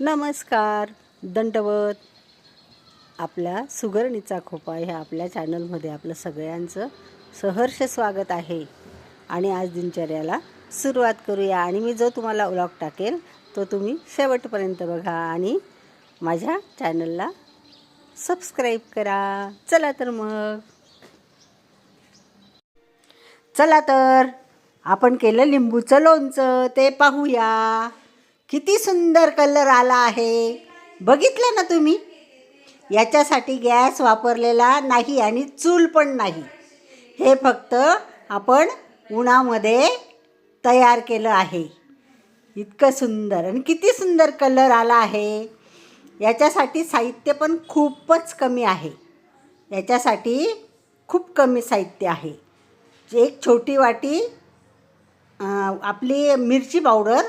नमस्कार. दंडवत. आपल्या सुगरणीचा खोपा ह्या आपल्या चॅनलमध्ये आपलं सगळ्यांचं सहर्ष स्वागत आहे. आणि आज दिनचर्याला सुरुवात करूया. आणि मी जो तुम्हाला व्लॉग टाकेल तो तुम्ही शेवटपर्यंत बघा. आणि माझ्या चॅनलला सबस्क्राईब करा. चला तर मग. चला तर. आपण केलं लिंबूचं लोणचं. ते पाहूया. किती सुंदर कलर आला आहे. बघितलं ना तुम्ही? याच्यासाठी गॅस वापरलेला नाही आणि चूल पण नाही. हे फक्त आपण उन्हामध्ये तयार केलं आहे. इतकं सुंदर आणि किती सुंदर कलर आला आहे. याच्यासाठी साहित्य पण खूपच कमी आहे. याच्यासाठी खूप कमी साहित्य आहे. एक छोटी वाटी आपली मिरची पावडर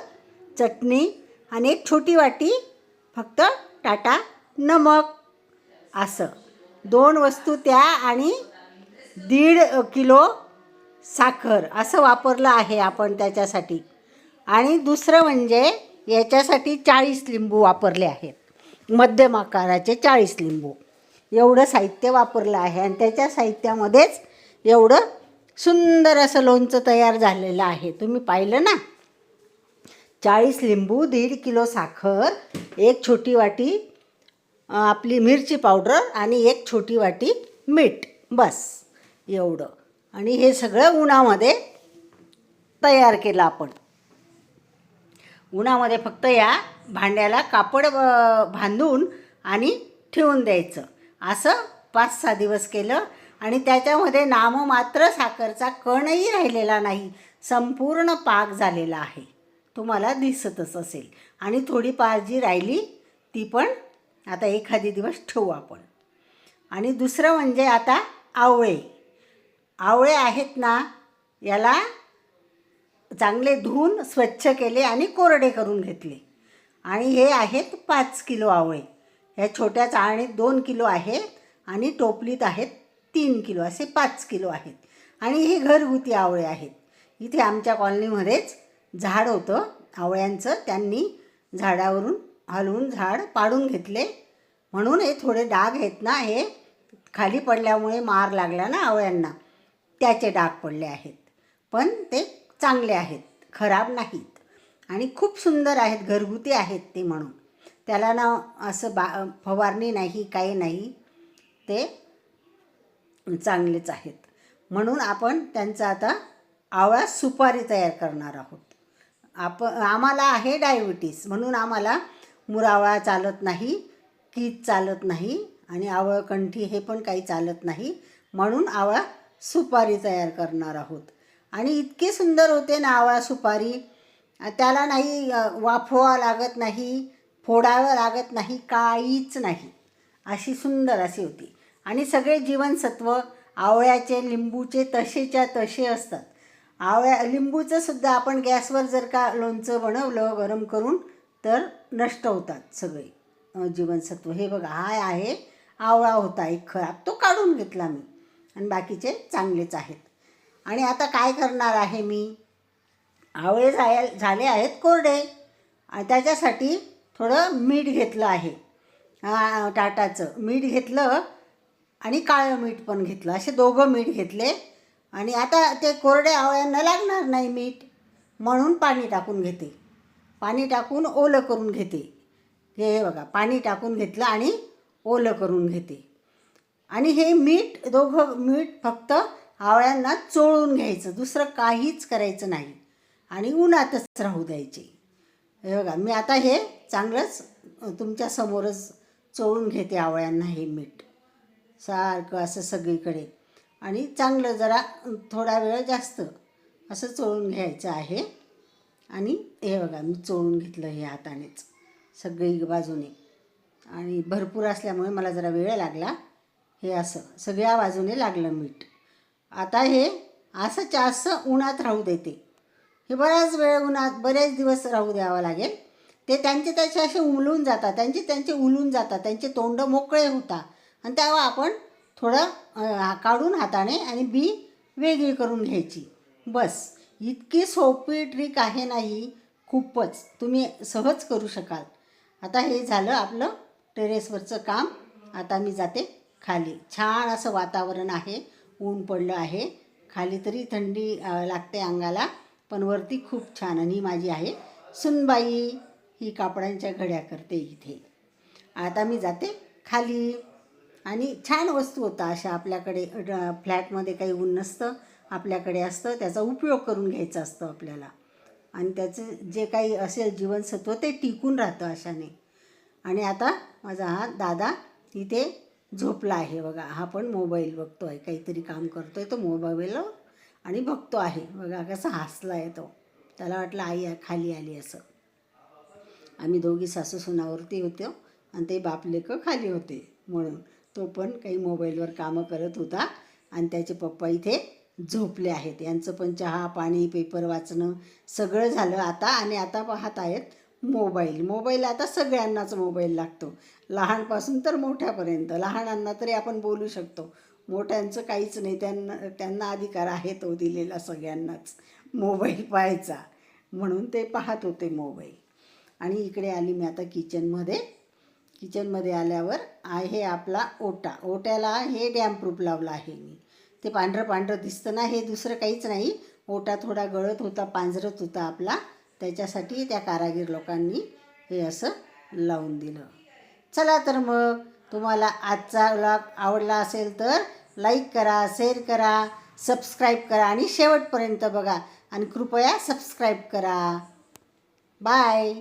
चटणी आणि एक छोटी वाटी फक्त टाटा नमक. असं. दोन वस्तू त्या आणि दीड किलो साखर असं वापरलं आहे आपण त्याच्यासाठी. आणि दुसरं म्हणजे याच्यासाठी चाळीस लिंबू वापरले आहेत. मध्यम आकाराचे चाळीस लिंबू. एवढं साहित्य वापरलं आहे आणि त्याच्या साहित्यामध्येच एवढं सुंदर असं लोणचं तयार झालेलं आहे. तुम्ही पाहिलं ना? चाळीस लिंबू दीड किलो साखर एक छोटी वाटी आपली मिरची पावडर आणि एक छोटी वाटी मीठ. बस एवढं. आणि हे सगळं उन्हामध्ये तयार केलं आपण. उन्हामध्ये फक्त या भांड्याला कापड बांधून आणि ठेवून द्यायचं. असं पाच सहा दिवस केलं आणि त्याच्यामध्ये नाममात्र साखरचा कणही राहिलेला नाही. संपूर्ण पाक झालेला आहे. तुम्हाला दिसतच असेल. आणि थोडी पार जी राहिली ती पण आता एखादी दिवस ठेवू आपण. आणि दुसरं म्हणजे आता आवळे. आवळे आहेत ना याला चांगले धुवून स्वच्छ केले आणि कोरडे करून घेतले. आणि हे आहेत पाच किलो आवळे. ह्या छोट्या चाळणीत दोन किलो आहेत आणि टोपलीत आहेत तीन किलो असे पाच किलो आहेत. आणि हे घरगुती आवळे आहेत. इथे आमच्या कॉलनीमध्येच झाड होतं. आवळ्यांचं त्यांनी झाडावरून हलवून झाड पाडून घेतले. म्हणून हे थोडे डाग आहेत ना हे खाली पडल्यामुळे मार लागला ना आवळ्यांना. त्याचे डाग पडले आहेत. पण ते चांगले आहेत खराब नाहीत. आणि खूप सुंदर आहेत घरगुती आहेत ते म्हणून. त्याला ना असं बा फवारणी नाही काही नाही. ते चांगलेच आहेत. म्हणून आपण त्यांचा आता आवळा सुपारी तयार करणार आहोत. आप आम्हाला आहे डायबिटीस म्हणून आम्हाला मुरावळा चालत नाही कीच चालत नाही आणि आवळकंठी हे पण काही चालत नाही. म्हणून आवळा सुपारी तयार करणार आहोत. आणि इतके सुंदर होते ना आवळा सुपारी. त्याला नाही वाफवा लागत नाही फोडावं लागत नाही काहीच नाही. अशी सुंदर अशी होती. आणि सगळे जीवनसत्व आवळ्याचे लिंबूचे तसेच्या तसे असतात. आवळ्या लिंबूचं सुद्धा आपण गॅसवर जर का लोणचं बनवलं गरम करून तर नष्ट होतात सगळे जीवनसत्व. हे बघा हा आहे आवळा होता एक खराब तो काढून घेतला मी आणि बाकीचे चांगलेच आहेत. आणि आता काय करणार आहे मी? आवळे झाय झाले आहेत कोरडे आणि त्याच्यासाठी थोडं मीठ घेतलं आहे. टाटाचं मीठ घेतलं आणि काळं मीठ पण घेतलं असे दोघं मीठ घेतले आणि आता ते कोरड्या आवळ्यांना लागणार नाही मीठ. म्हणून पाणी टाकून घेते. पाणी टाकून ओलं करून घेते. हे बघा पाणी टाकून घेतलं आणि ओलं करून घेते. आणि हे मीठ दोघं मीठ फक्त आवळ्यांना चोळून घ्यायचं. दुसरं काहीच करायचं नाही. आणि उन्हातच राहू द्यायचे. हे बघा मी आता हे चांगलंच तुमच्यासमोरच चोळून घेते आवळ्यांना हे मीठ. सारखं असं सगळीकडे. आणि चांगलं जरा थोडा वेळ जास्त असं चोळून घ्यायचं आहे. आणि हे बघा मी चोळून घेतलं हे हातानेच सगळी बाजूने. आणि भरपूर असल्यामुळे मला जरा वेळ लागला. हे असं सगळ्या बाजूने लागलं मीठ. आता हे असं जास्त उन्हात राहू देते. हे बराच वेळ उन्हात बरेच दिवस राहू द्यावं लागेल. ते त्यांचे त्याचे असे उमलून जातात त्यांचे त्यांचे उलून जातात त्यांचे तोंड मोकळे होतात. आणि त्यावर आपण थोडं काढून हाताने आणि बी वेगळी करून घ्यायची. बस. इतकी सोपी ट्रिक आहे नाही खूपच. तुम्ही सहज करू शकाल. आता हे झालं आपलं टेरेसवरचं काम. आता मी जाते खाली. छान असं वातावरण आहे. ऊन पडलं आहे. खाली तरी थंडी लागते अंगाला पण वरती खूप छान आणि माझी आहे. सुनबाई ही कापडांच्या घड्या करते इथे. आता मी जाते खाली. आणि छान वस्तू होता अशा आपल्याकडे फ्लॅटमध्ये काही ऊन नसतं आपल्याकडे असतं त्याचा उपयोग करून घ्यायचा असतो आपल्याला. आणि त्याचं जे काही असेल जीवनसत्व ते टिकून राहतं अशाने. आणि आता माझा हा दादा इथे झोपला आहे बघा. हा पण मोबाईल बघतो आहे काहीतरी काम करतो आहे तो मोबाईलवर आणि बघतो आहे. बघा कसा हसला आहे तो. त्याला वाटलं आई खाली आली असं. आम्ही दोघी सासू सुनावरती होतो आणि ते बापलेकं खाली होते म्हणून. तो पण काही मोबाईलवर कामं करत होता. आणि त्याचे पप्पा इथे झोपले आहेत. यांचं पण चहा पाणी पेपर वाचणं सगळं झालं आता. आणि आता पाहत आहेत मोबाईल. मोबाईल आता सगळ्यांनाच मोबाईल लागतो. लहानपासून तर मोठ्यापर्यंत. लहानांना तरी आपण बोलू शकतो. मोठ्यांचं काहीच नाही. त्यांना त्यांना अधिकार आहे तो दिलेला सगळ्यांनाच. मोबाईल पाहायचा. म्हणून ते पाहत होते मोबाईल. आणि इकडे आली मी आता किचनमध्ये किचनमध्ये आल्यावर आहे आपला ओटा. ओट्याला हे डॅम्प्रूफ लावलं आहे मी. ते पांढरं पांढरं दिसतं ना हे दुसरं काहीच नाही. ओटा थोडा गळत होता पांजरत होता आपला. त्याच्यासाठी त्या कारागीर लोकांनी हे असं लावून दिलं. चला तर मग तुम्हाला आजचा व्लॉग आवडला असेल तर लाईक करा शेअर करा सबस्क्राईब करा आणि शेवटपर्यंत बघा. आणि कृपया सबस्क्राईब करा. बाय